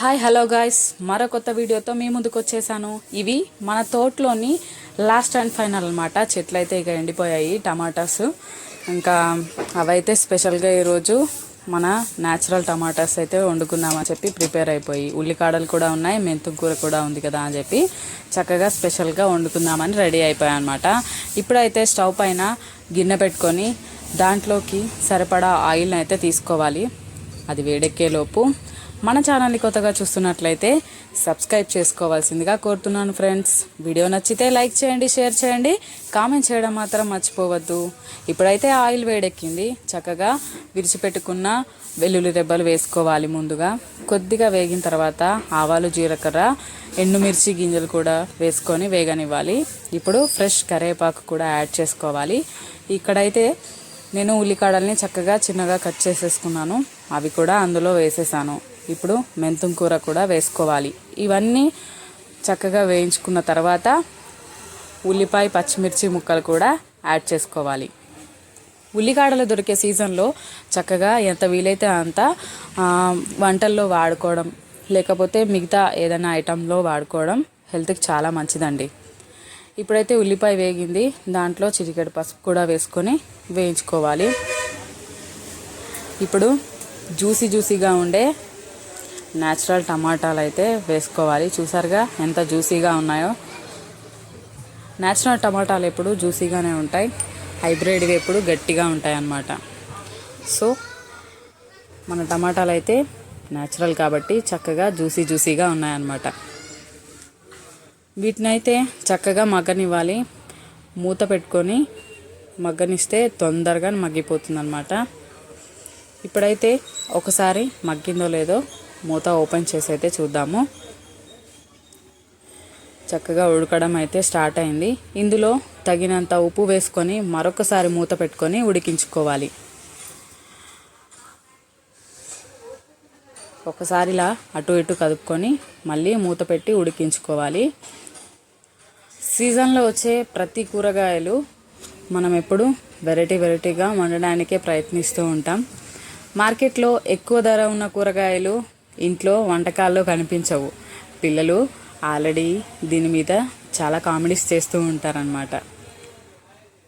Hi hello guys మరో కొత్త వీడియోతో మీ ముందుకు వచ్చేసాను. ఇవి మన తోటలోని లాస్ట్ అండ్ ఫైనల్ అనమాట చెట్లు అయితే ఇక ఎండిపోయాయి టమాటాస్. ఇంకా అవైతే స్పెషల్గా ఈరోజు మన న్యాచురల్ టమాటాస్ అయితే వండుకుందామని చెప్పి ప్రిపేర్ అయిపోయి ఉల్లికాడలు కూడా ఉన్నాయి మెంతు కూర కూడా ఉంది కదా అని చెప్పి చక్కగా స్పెషల్గా వండుకుందామని రెడీ అయిపోయాయి అనమాట ఇప్పుడైతే స్టవ్ పైన గిన్నె పెట్టుకొని దాంట్లోకి సరిపడా ఆయిల్ని అయితే తీసుకోవాలి. అది వేడెక్కేలోపు మన ఛానల్ని కొత్తగా చూస్తున్నట్లయితే సబ్స్క్రైబ్ చేసుకోవాల్సిందిగా కోరుతున్నాను ఫ్రెండ్స్. వీడియో నచ్చితే లైక్ చేయండి షేర్ చేయండి. కామెంట్ చేయడం మాత్రం మర్చిపోవద్దు. ఇప్పుడైతే ఆయిల్ వేడెక్కింది. చక్కగా విరిచిపెట్టుకున్న వెల్లుల్లి రెబ్బలు వేసుకోవాలి ముందుగా. కొద్దిగా వేగిన తర్వాత ఆవాలు జీలకర్ర ఎండుమిర్చి గింజలు కూడా వేసుకొని వేగనివ్వాలి. ఇప్పుడు ఫ్రెష్ కరివేపాకు కూడా యాడ్ చేసుకోవాలి. ఇక్కడైతే నేను ఉల్లికాడల్ని చక్కగా చిన్నగా కట్ చేసేసుకున్నాను. అవి కూడా అందులో వేసేసాను. ఇప్పుడు మెంతుం కూర కూడా వేసుకోవాలి. ఇవన్నీ చక్కగా వేయించుకున్న తర్వాత ఉల్లిపాయ పచ్చిమిర్చి ముక్కలు కూడా యాడ్ చేసుకోవాలి. ఉల్లికాడలు దొరికే సీజన్లో చక్కగా ఎంత వీలైతే అంత వంటల్లో వాడుకోవడం లేకపోతే మిగతా ఏదైనా ఐటెంలో వాడుకోవడం హెల్త్కి చాలా మంచిదండి. ఇప్పుడైతే ఉల్లిపాయ వేగింది. దాంట్లో చిటికెడు పసుపు కూడా వేసుకొని వేయించుకోవాలి. ఇప్పుడు జ్యూసీ జ్యూసీగా ఉండే న్యాచురల్ టమాటాలు అయితే వేసుకోవాలి. చూసారుగా ఎంత జ్యూసీగా ఉన్నాయో. న్యాచురల్ టమాటాలు ఎప్పుడు జ్యూసీగానే ఉంటాయి. హైబ్రిడ్వి ఎప్పుడు గట్టిగా ఉంటాయి అన్నమాట. సో మన టమాటాలు అయితే న్యాచురల్ కాబట్టి చక్కగా జ్యూసీ జ్యూసీగా ఉన్నాయన్నమాట. వీటినైతే చక్కగా మగ్గనివ్వాలి. మూత పెట్టుకొని మగ్గనిస్తే తొందరగా మగ్గిపోతుంది అనమాట ఇప్పుడైతే ఒకసారి మగ్గిందో లేదో మూత ఓపెన్ చేసి అయితే చూద్దాము. చక్కగా ఉడకడం అయితే స్టార్ట్ అయింది. ఇందులో తగినంత ఉప్పు వేసుకొని మరొకసారి మూత పెట్టుకొని ఉడికించుకోవాలి. ఒకసారిలా అటు ఇటు కదుపుకొని మళ్ళీ మూత పెట్టి ఉడికించుకోవాలి. సీజన్లో వచ్చే ప్రతి కూరగాయలు మనం ఎప్పుడు వెరైటీ వెరైటీగా వండడానికే ప్రయత్నిస్తూ ఉంటాం. మార్కెట్లో ఎక్కువ ధర ఉన్న కూరగాయలు ఇంట్లో వంటకాల్లో కనిపించవు. పిల్లలు ఆల్రెడీ దీని మీద చాలా కామెడీస్ చేస్తూ ఉంటారనమాట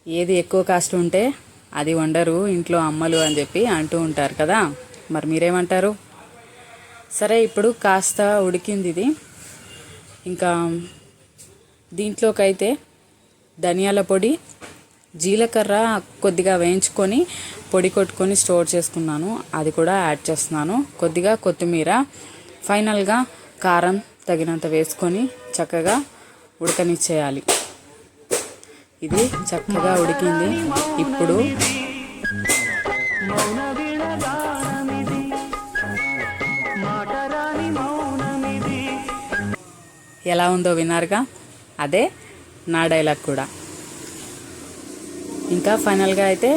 ఏది ఎక్కువ కాస్ట్ ఉంటే అది వండరు ఇంట్లో అమ్మలు అని చెప్పి అంటూ ఉంటారు కదా. మరి మీరేమంటారు? సరే ఇప్పుడు కాస్త ఉడికింది ఇది. ఇంకా దీంట్లోకైతే ధనియాల పొడి జీలకర్ర కొద్దిగా వేయించుకొని పొడి కొట్టుకొని స్టోర్ చేసుకున్నాను. అది కూడా యాడ్ చేస్తున్నాను. కొద్దిగా కొత్తిమీర ఫైనల్గా కారం తగినంత వేసుకొని చక్కగా ఉడకనిచ్చేయాలి. ఇది చక్కగా ఉడికింది. ఇప్పుడు ఎలా ఉందో విన్నారుగా? అదే నా డైలాగ్ కూడా. ఇంకా ఫైనల్గా అయితే